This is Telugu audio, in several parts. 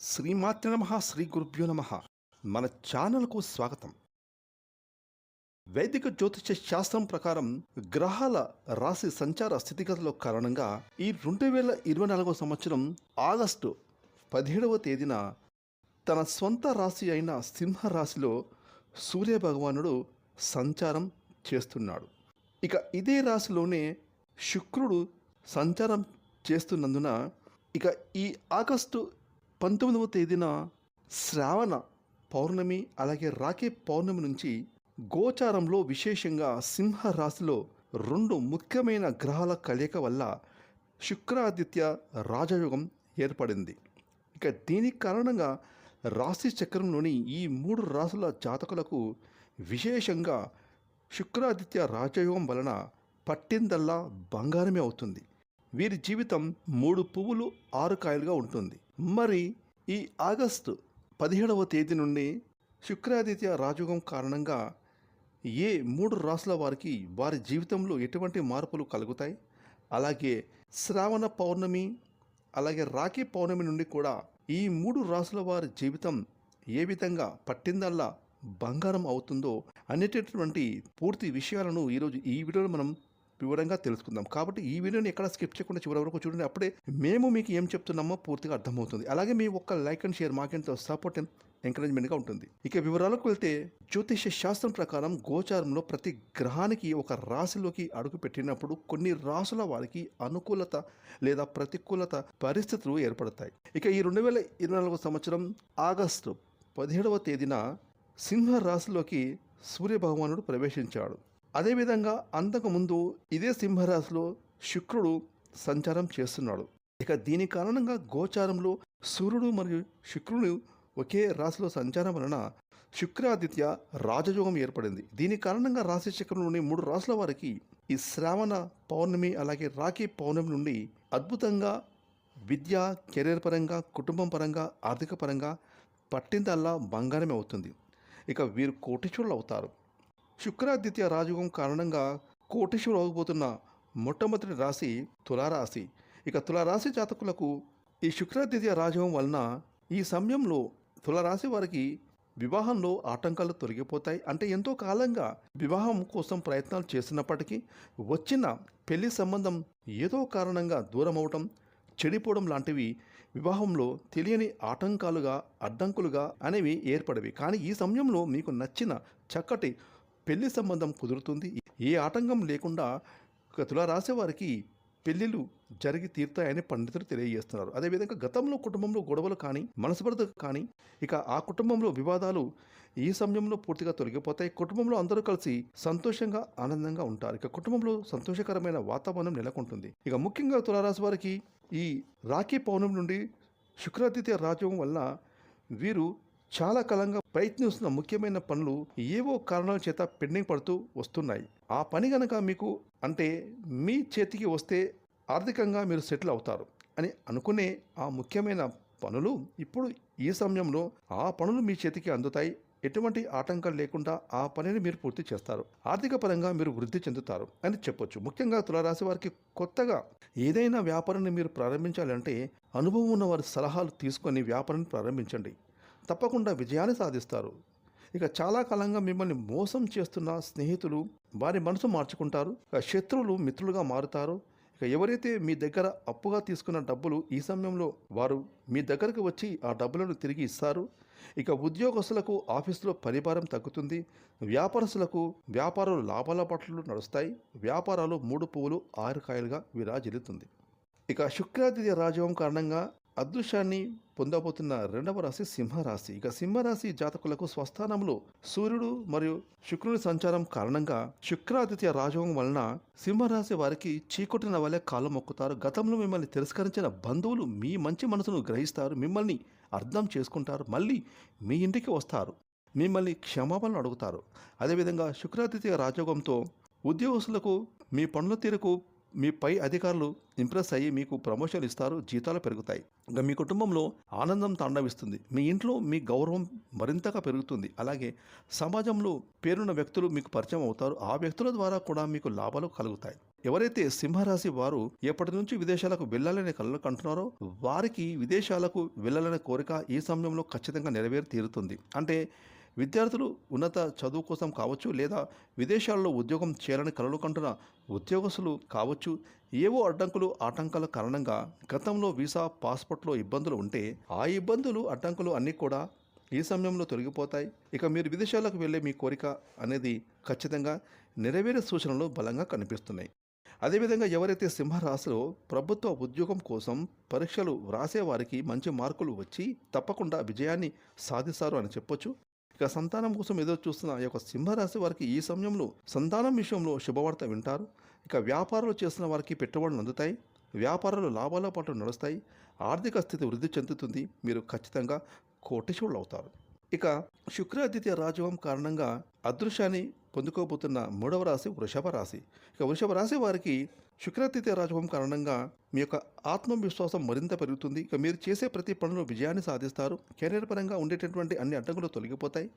శ్రీమాత్ర నమ శ్రీ గురుభ్యో నమ. మన ఛానల్కు స్వాగతం. వైదిక జ్యోతిష శాస్త్రం ప్రకారం గ్రహాల రాశి సంచార స్థితిగతుల కారణంగా ఈ రెండు వేల ఇరవై నాలుగవ సంవత్సరం ఆగస్టు పదిహేడవ తేదీన తన సొంత రాశి అయిన సింహ రాశిలో సూర్య భగవానుడు సంచారం చేస్తున్నాడు. ఇక ఇదే రాశిలోనే శుక్రుడు సంచారం చేస్తున్నందున ఇక ఈ ఆగస్టు పంతొమ్మిదవ తేదీన శ్రావణ పౌర్ణమి అలాగే రాకే పౌర్ణమి నుంచి గోచారంలో విశేషంగా సింహ రాశిలో రెండు ముఖ్యమైన గ్రహాల కలయిక వల్ల శుక్రాదిత్య రాజయోగం ఏర్పడింది. ఇక దీనికి కారణంగా రాశి చక్రంలోని ఈ మూడు రాసుల జాతకులకు విశేషంగా శుక్రాదిత్య రాజయోగం వలన పట్టిందల్లా బంగారమే అవుతుంది. వీరి జీవితం మూడు పువ్వులు ఆరు కాయలుగా ఉంటుంది. మరి ఈ ఆగస్టు పదిహేడవ తేదీ నుండి శుక్రాదిత్య రాజయోగం కారణంగా ఏ మూడు రాసుల వారికి వారి జీవితంలో ఎటువంటి మార్పులు కలుగుతాయి? అలాగే శ్రావణ పౌర్ణమి అలాగే రాఖీ పౌర్ణమి నుండి కూడా ఈ మూడు రాసుల వారి జీవితం ఏ విధంగా పట్టిందల్లా బంగారం అవుతుందో అనేటటువంటి పూర్తి విషయాలను ఈరోజు ఈ వీడియోలో మనం వివరంగా తెలుసుకుందాం. కాబట్టి ఈ వీడియోని ఎక్కడ స్కిప్ చేయకుండా చివరి వరకు చూడండి. అప్పుడే మేము మీకు ఏం చెప్తున్నామో పూర్తిగా అర్థమవుతుంది. అలాగే మీ ఒక్క లైక్ అండ్ షేర్ మాకెంతో సపోర్ట్ ఎంకరేజ్మెంట్గా ఉంటుంది. ఇక వివరాలకు వెళ్తే జ్యోతిష శాస్త్రం ప్రకారం గోచారంలో ప్రతి గ్రహానికి ఒక రాశిలోకి అడుగు పెట్టినప్పుడు కొన్ని రాసుల వారికి అనుకూలత లేదా ప్రతికూలత పరిస్థితులు ఏర్పడతాయి. ఇక ఈ రెండు వేల ఇరవై నాలుగు సంవత్సరం ఆగస్టు పదిహేడవ తేదీన సింహ రాశిలోకి సూర్యభగవానుడు ప్రవేశించాడు. అదేవిధంగా అంతకుముందు ఇదే సింహరాశిలో శుక్రుడు సంచారం చేస్తున్నాడు. ఇక దీని కారణంగా గోచారంలో సూర్యుడు మరియు శుక్రుడు ఒకే రాశిలో సంచారం వలన శుక్రాదిత్య రాజయోగం ఏర్పడింది. దీని కారణంగా రాశి చక్రంలోని మూడు రాశుల వారికి ఈ శ్రావణ పౌర్ణమి అలాగే రాఖీ పౌర్ణమి నుండి అద్భుతంగా విద్య కెరీర్ పరంగా కుటుంబం పరంగా ఆర్థిక పరంగా పట్టిందల్లా బంగారమే అవుతుంది. ఇక వీరు కోటిచూళ్ళు అవుతారు. శుక్రాదిత్య రాజయోగం కారణంగా కోటీశ్వరు అవబోతున్న మొట్టమొదటి రాశి తులారాశి. ఇక తులారాశి జాతకులకు ఈ శుక్రాదిత్య రాజయోగం వలన ఈ సమయంలో తులారాశి వారికి వివాహంలో ఆటంకాలు తొలగిపోతాయి. అంటే ఎంతో కాలంగా వివాహం కోసం ప్రయత్నాలు చేస్తున్నప్పటికీ వచ్చిన పెళ్ళి సంబంధం ఏదో కారణంగా దూరం అవటం చెడిపోవడం లాంటివి వివాహంలో తెలియని ఆటంకాలుగా అడ్డంకులుగా అనేవి ఏర్పడవి. కానీ ఈ సమయంలో మీకు నచ్చిన చక్కటి పెళ్ళి సంబంధం కుదురుతుంది. ఏ ఆటంకం లేకుండా తులా తులారాశి వారికి పెళ్ళిళ్ళు జరిగి తీరుతాయని పండితులు తెలియజేస్తున్నారు. అదేవిధంగా గతంలో కుటుంబంలో గొడవలు కానీ మనస్పర్ధ కానీ ఇక ఆ కుటుంబంలో వివాదాలు ఈ సమయంలో పూర్తిగా తొలగిపోతాయి. కుటుంబంలో అందరూ కలిసి సంతోషంగా ఆనందంగా ఉంటారు. ఇక కుటుంబంలో సంతోషకరమైన వాతావరణం నెలకొంటుంది. ఇక ముఖ్యంగా తులారాశి వారికి ఈ రాఖీ పౌర్ణమి నుండి శుక్రాదిత్య రాజ్యం వల్ల వీరు చాలా కాలంగా ప్రయత్నిస్తున్న ముఖ్యమైన పనులు ఏవో కారణాల చేత పెండింగ్ పడుతూ వస్తున్నాయి. ఆ పని గనక మీకు అంటే మీ చేతికి వస్తే ఆర్థికంగా మీరు సెటిల్ అవుతారు అని అనుకునే ఆ ముఖ్యమైన పనులు ఇప్పుడు ఈ సమయంలో ఆ పనులు మీ చేతికి అందుతాయి. ఎటువంటి ఆటంకం లేకుండా ఆ పనిని మీరు పూర్తి చేస్తారు. ఆర్థిక పరంగా మీరు వృద్ధి చెందుతారు అని చెప్పొచ్చు. ముఖ్యంగా తులారాశి వారికి కొత్తగా ఏదైనా వ్యాపారాన్ని మీరు ప్రారంభించాలంటే అనుభవం ఉన్న వారి సలహాలు తీసుకొని వ్యాపారాన్ని ప్రారంభించండి. తప్పకుండా విజయాన్ని సాధిస్తారు. ఇక చాలా కాలంగా మిమ్మల్ని మోసం చేస్తున్న స్నేహితులు వారి మనసు మార్చుకుంటారు. ఇక శత్రువులు మిత్రులుగా మారుతారు. ఇక ఎవరైతే మీ దగ్గర అప్పుగా తీసుకున్న డబ్బులు ఈ సమయంలో వారు మీ దగ్గరకు వచ్చి ఆ డబ్బులను తిరిగి ఇస్తారు. ఇక ఉద్యోగస్తులకు ఆఫీసులో పరిభారం తగ్గుతుంది. వ్యాపారస్తులకు వ్యాపారాలు లాభాల పట్ల నడుస్తాయి. వ్యాపారాలు మూడు పువ్వులు ఆరు కాయలుగా విరాజిల్లుతుంది. ఇక శుక్రాదిత్య రాజవం కారణంగా అదృశ్యాన్ని పొందబోతున్న రెండవ రాశి సింహరాశి. ఇక సింహరాశి జాతకులకు స్వస్థానంలో సూర్యుడు మరియు శుక్రుని సంచారం కారణంగా శుక్రాదిత్య రాజవం వలన సింహరాశి వారికి చీకొట్టిన వలె కాలు మొక్కుతారు. గతంలో మిమ్మల్ని తిరస్కరించిన బంధువులు మీ మంచి మనసును గ్రహిస్తారు. మిమ్మల్ని అర్థం చేసుకుంటారు. మళ్ళీ మీ ఇంటికి వస్తారు. మిమ్మల్ని క్షమాపణలు అడుగుతారు. అదేవిధంగా శుక్రాదిత్య రాజయోగంతో ఉద్యోగస్తులకు మీ పనుల తీరుకు మీ పై అధికారులు ఇంప్రెస్ అయ్యి మీకు ప్రమోషన్ ఇస్తారు జీతాలు పెరుగుతాయి. ఇంకా మీ కుటుంబంలో ఆనందం తాండవిస్తుంది. మీ ఇంట్లో మీ గౌరవం మరింతగా పెరుగుతుంది. అలాగే సమాజంలో పేరున్న వ్యక్తులు మీకు పరిచయం అవుతారు. ఆ వ్యక్తుల ద్వారా కూడా మీకు లాభాలు కలుగుతాయి. ఎవరైతే సింహరాశి వారు ఎప్పటి నుంచి విదేశాలకు వెళ్ళాలనే కలలు కంటున్నారో వారికి విదేశాలకు వెళ్ళాలనే కోరిక ఈ సమయంలో ఖచ్చితంగా నెరవేరి తీరుతుంది. అంటే విద్యార్థులు ఉన్నత చదువు కోసం కావచ్చు లేదా విదేశాల్లో ఉద్యోగం చేయాలని కలలు కంటున్న ఉద్యోగస్తులు కావచ్చు ఏవో అడ్డంకులు ఆటంకాల కారణంగా గతంలో వీసా పాస్పోర్ట్లో ఇబ్బందులు ఉంటే ఆ ఇబ్బందులు అడ్డంకులు అన్నీ కూడా ఈ సమయంలో తొలగిపోతాయి. ఇక మీరు విదేశాలకు వెళ్ళే మీ కోరిక అనేది ఖచ్చితంగా నెరవేరే సూచనలు బలంగా కనిపిస్తున్నాయి. అదేవిధంగా ఎవరైతే సింహరాశిలో ప్రభుత్వ ఉద్యోగం కోసం పరీక్షలు వ్రాసే వారికి మంచి మార్కులు వచ్చి తప్పకుండా విజయాన్ని సాధిస్తారు అని చెప్పొచ్చు. ఇక సంతానం కోసం ఎదురు చూస్తున్న ఈ యొక్క సింహరాశి వారికి ఈ సమయంలో సంతానం విషయంలో శుభవార్త వింటారు. ఇక వ్యాపారాలు చేస్తున్న వారికి పెట్టుబడులు అందుతాయి. వ్యాపారాలు లాభాల పాటు నడుస్తాయి. ఆర్థిక స్థితి వృద్ధి చెందుతుంది. మీరు ఖచ్చితంగా కోటిశువులు అవుతారు. ఇక శుక్రాదిత్య రాజవం కారణంగా అదృశ్యాన్ని పొందుకోబోతున్న మూడవ రాశి వృషభ రాశి. ఇక వృషభ రాశి వారికి శుక్రాతిథ్య రాజభవం కారణంగా మీ యొక్క ఆత్మవిశ్వాసం మరింత పెరుగుతుంది. ఇక మీరు చేసే ప్రతి పనులు విజయాన్ని సాధిస్తారు. కెరీర్ పరంగా ఉండేటటువంటి అన్ని అడ్డంకులు తొలగిపోతాయి.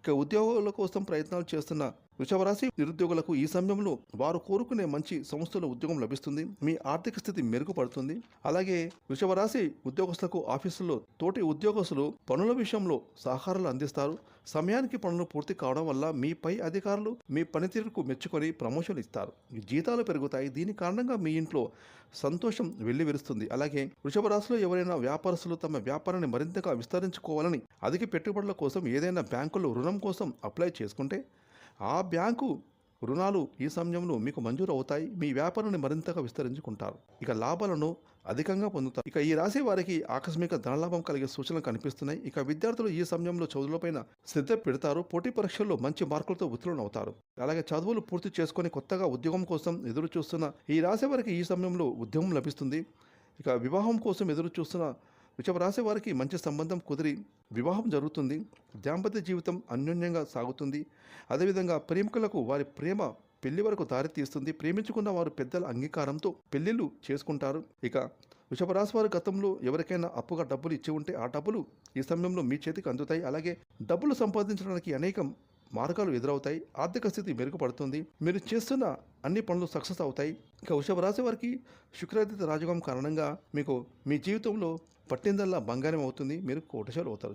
ఇక ఉద్యోగాల కోసం ప్రయత్నాలు చేస్తున్న వృషభరాశి నిరుద్యోగులకు ఈ సమయంలో వారు కోరుకునే మంచి సంస్థలో ఉద్యోగం లభిస్తుంది. మీ ఆర్థిక స్థితి మెరుగుపడుతుంది. అలాగే వృషభరాశి ఉద్యోగస్తులకు ఆఫీసుల్లో తోటి ఉద్యోగస్తులు పనుల విషయంలో సహకారాలు అందిస్తారు. సమయానికి పనులు పూర్తి కావడం వల్ల మీ పై అధికారులు మీ పనితీరుకు మెచ్చుకొని ప్రమోషన్ ఇస్తారు. మీ జీతాలు పెరుగుతాయి. దీని కారణంగా మీ ఇంట్లో సంతోషం వెళ్ళి విరుస్తుంది. అలాగే వృషభ రాశిలో ఎవరైనా వ్యాపారస్తులు తమ వ్యాపారాన్ని మరింతగా విస్తరించుకోవాలని అధిక పెట్టుబడుల కోసం ఏదైనా బ్యాంకులో రుణం కోసం అప్లై చేసుకుంటే ఆ బ్యాంకు రుణాలు ఈ సమయంలో మీకు మంజూరు అవుతాయి మీ వ్యాపారాన్ని మరింతగా విస్తరించుకుంటారు. ఇక లాభాలను అధికంగా పొందుతారు. ఇక ఈ రాశి వారికి ఆకస్మిక ధనలాభం కలిగే సూచనలు కనిపిస్తున్నాయి. ఇక విద్యార్థులు ఈ సమయంలో చదువులపైన శ్రద్ధ పెడతారు. పోటీ పరీక్షల్లో మంచి మార్కులతో ఉత్తీర్ణులు అవుతారు అలాగే చదువులు పూర్తి చేసుకొని కొత్తగా ఉద్యోగం కోసం ఎదురు చూస్తున్న ఈ రాశి వారికి ఈ సమయంలో ఉద్యోగం లభిస్తుంది. ఇక వివాహం కోసం ఎదురు చూస్తున్న వృషభ రాశి వారికి మంచి సంబంధం కుదిరి వివాహం జరుగుతుంది. దాంపత్య జీవితం అన్యోన్యంగా సాగుతుంది. అదేవిధంగా ప్రేమికులకు వారి ప్రేమ పెళ్ళి వరకు దారితీస్తుంది. ప్రేమించుకున్న వారు పెద్దల అంగీకారంతో పెళ్ళిళ్ళు చేసుకుంటారు. ఇక వృషభరాశి వారి వారు గతంలో ఎవరికైనా అప్పుగా డబ్బులు ఇచ్చి ఉంటే ఆ డబ్బులు ఈ సమయంలో మీ చేతికి అందుతాయి. అలాగే డబ్బులు సంపాదించడానికి అనేకం మార్గాలు ఎదురవుతాయి ఆర్థిక స్థితి మెరుగుపడుతుంది మీరు చేస్తున్న అన్ని పనులు సక్సెస్ అవుతాయి. ఇక వృషభ రాశి వారికి శుక్రాదిత్య రాజయోగం కారణంగా మీకు మీ జీవితంలో పట్టిందల్లా బంగారం అవుతుంది. మీరు కోటశాలు అవుతారు.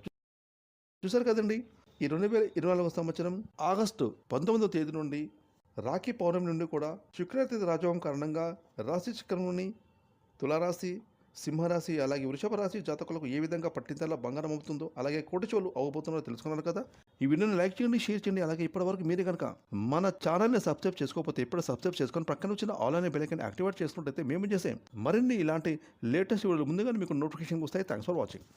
చూసారు కదండి ఈ రెండు వేల ఇరవై నాలుగవ సంవత్సరం ఆగస్టు పంతొమ్మిదవ తేదీ నుండి రాఖీ పౌర్ణమి నుండి కూడా శుక్రాదిత్య రాజయోగం కారణంగా రాశి చక్రంలోని తులారాశి సింహరాశి అలాగే వృషభ రాశి జాతకులకు ఏ విధంగా పట్టిందల్లా బంగారం అవుతుందో అలాగే కోటిచోలు అవ్వబోతున్నారో తెలుసుకున్నారు కదా? ఈ వీడియోని లైక్ చేయండి షేర్ చేయండి అలాగే ఇప్పటివరకు మీరు కనుక మన ఛానల్ని సబ్స్క్రైబ్ చేసుకోకపోతే ఇప్పుడు సబ్స్క్రైబ్ చేసుకొని పక్కన వచ్చిన ఆల్ అనే బెలైకన్ యాక్టివేట్ చేసుకుంటే మేము చేసే? మరిన్ని ఇలాంటి లేటెస్ట్ వీడియోలు ముందుగానే మీకు నోటిఫికేషన్ వస్తాయి. Thanks for watching